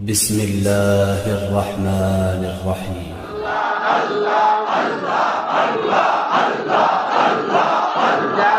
بسم الله الرحمن الرحيم. الله الله الله الله الله الله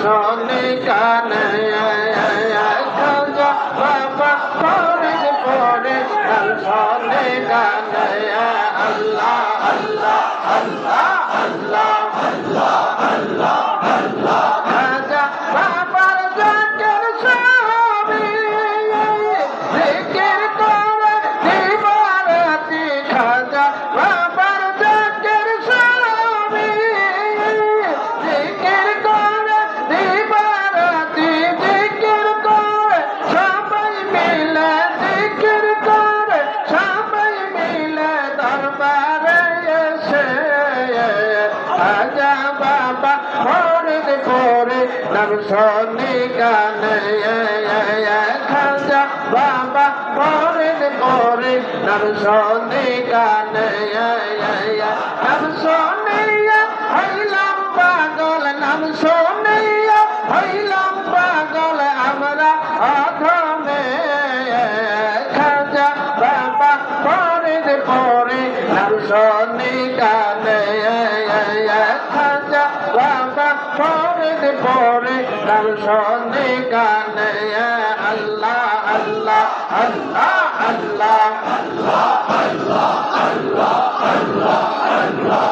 সোনে কানে খাজা বাবা করে নাম সোনে কানে আল্লাহ আল্লাহ আল্লাহ নাম শনি গানে খাজা বাবা মরদ করে নাম শনি গানে নাম শনিয়া হইলাম পাগল নাম শনিয়া বাবা পরে করে নাম শনি গানে আল্লাহ আল্লাহ আল্লাহ আল্লাহ খাজা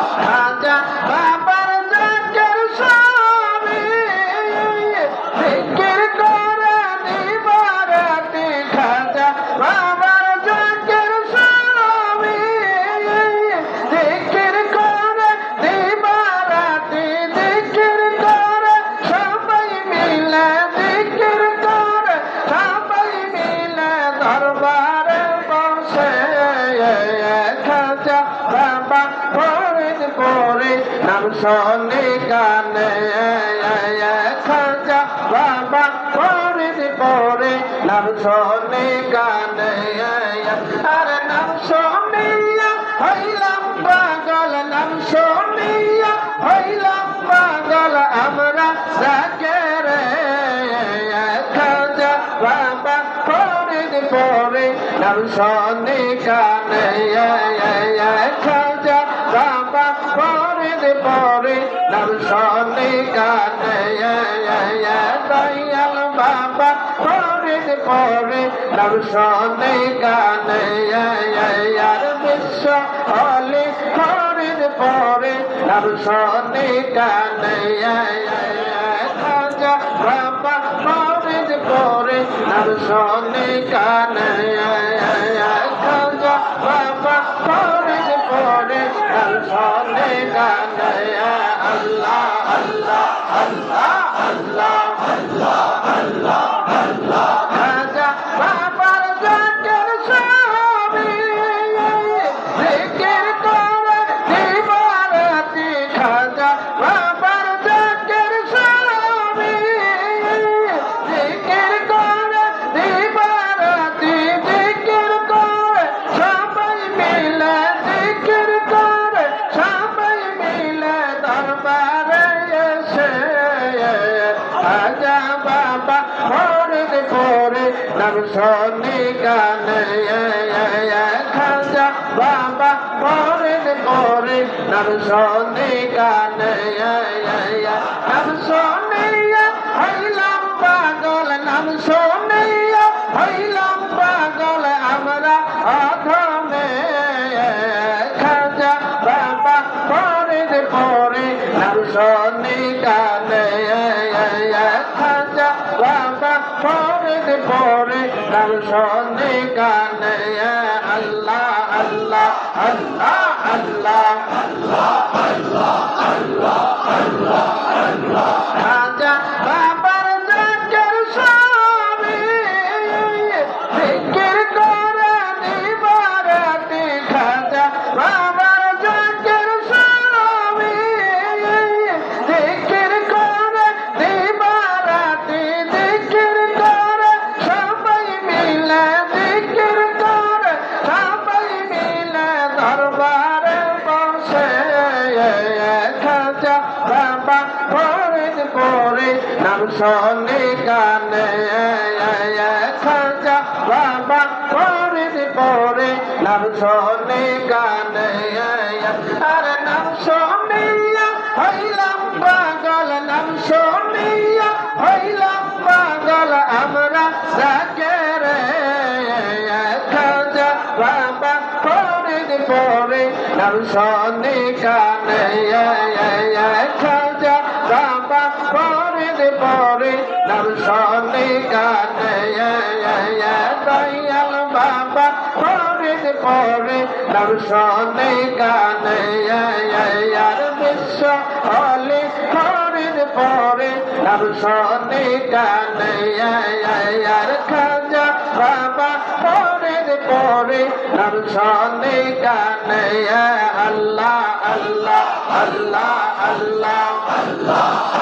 শনি গানে খাজা বাবা ফরিদ করে নাম শনি গানে আরে নাম শনিয়া হইলাম পাগল, নাম শনিয়া হইলাম পাগল। আমরা যাকে রে খাজা বাবা ফরিদ করে নাম শনি গানে ফরিদ করে নাম শনি গানে দয়াল বাবা। ফরিদ করে নাম শনি গানে আর বিশ্ব হলি। ফরিদ পরে নাম গানে বাবা। ফরিদ করে নাম গানে আজা বাবা মরদ করে নাম শনি গানে, খাজা বাবা মরদ করে নাম শনি গানে, নাম শনি হইলাম ফরিদ পরে লাল সন্ধে গানে আল্লাহ আল্লাহ আল্লাহ আল্লাহ খাজা বাবার শনি কানে খাজা বাবা ফরিদ পরে। নাম শনি কানে আর নাম শনিয়া হইলাম পাগল। নাম শনিয়া হইলাম পাগল। আমরা যাকে রে খাজা বাবা ফরিদ পরে। নাম শনি কানে পরে নাম শনি কানে দয়াল বাবা। ফরিদ পরে নাম শনি কানে আর বিশ্ব হলি। ফরিদ পরে নাম শনি কানে আর খাজা বাবা। ফরিদ পরে নাম শনি কানে আল্লাহ আল্লাহ আল্লাহ আল্লাহ আল্লাহ।